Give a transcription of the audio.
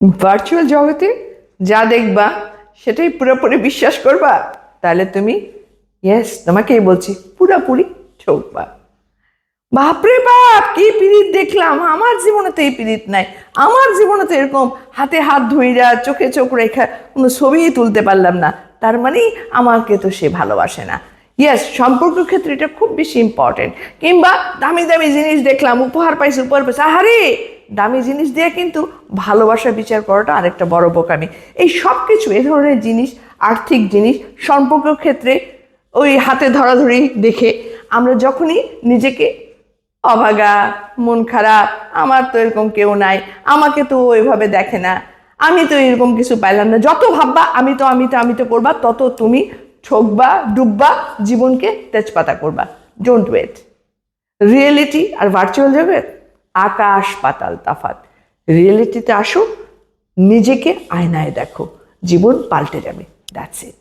Virtual জগতে যা দেখবা, সেটাই পুরোপুরি বিশ্বাস করবা, তাহলে তুমি ইয়েস তোমাকেই বলছি, পুরোপুরি ঠকবা। বাপরে বাপ, কি পিরিত দেখলাম, আমার জীবনে তো এই পিরিত নাই। আমার জীবনে তো এরকম হাতে হাত ধুইরা, চোখে চোখ রেখা কোনো ছবিই তুলতে পারলাম না, তার মানেই আমাকে তো সে ভালোবাসে না। ইয়েস সম্পর্ক ক্ষেত্রে এটা খুব বেশি ইম্পর্টেন্ট কিংবা দামি দামি জিনিস দেখলাম, উপহার পাইছি উপহার পাইছি, আহারে! দামি জিনিস দিয়ে কিন্তু ভালোবাসা বিচার করাটা আরেকটা বড় বোকামি। এই সব কিছু এ ধরনের জিনিস, আর্থিক জিনিস, সম্পর্ক ক্ষেত্রে ওই হাতে ধরাধরি দেখে আমরা যখনই নিজেকে অভাগা, মন খারাপ, আমার তো এরকম কেউ নাই, আমাকে তো ওইভাবে দেখে না, আমি তো এরকম কিছু পাইলাম না, যত ভাববা, আমি তো আমি তো আমি তো করবা, তত তুমি ঠকবা, ডুববা, জীবনকে তেজপাতা করবা। ডোন্ট ওয়েট রিয়েলিটি আর ভার্চুয়াল জগৎ আকাশ পাতাল তাফাত রিয়েলিটিতে আসো নিজেকে আয়নায় দেখো। জীবন পাল্টে যাবে। That's it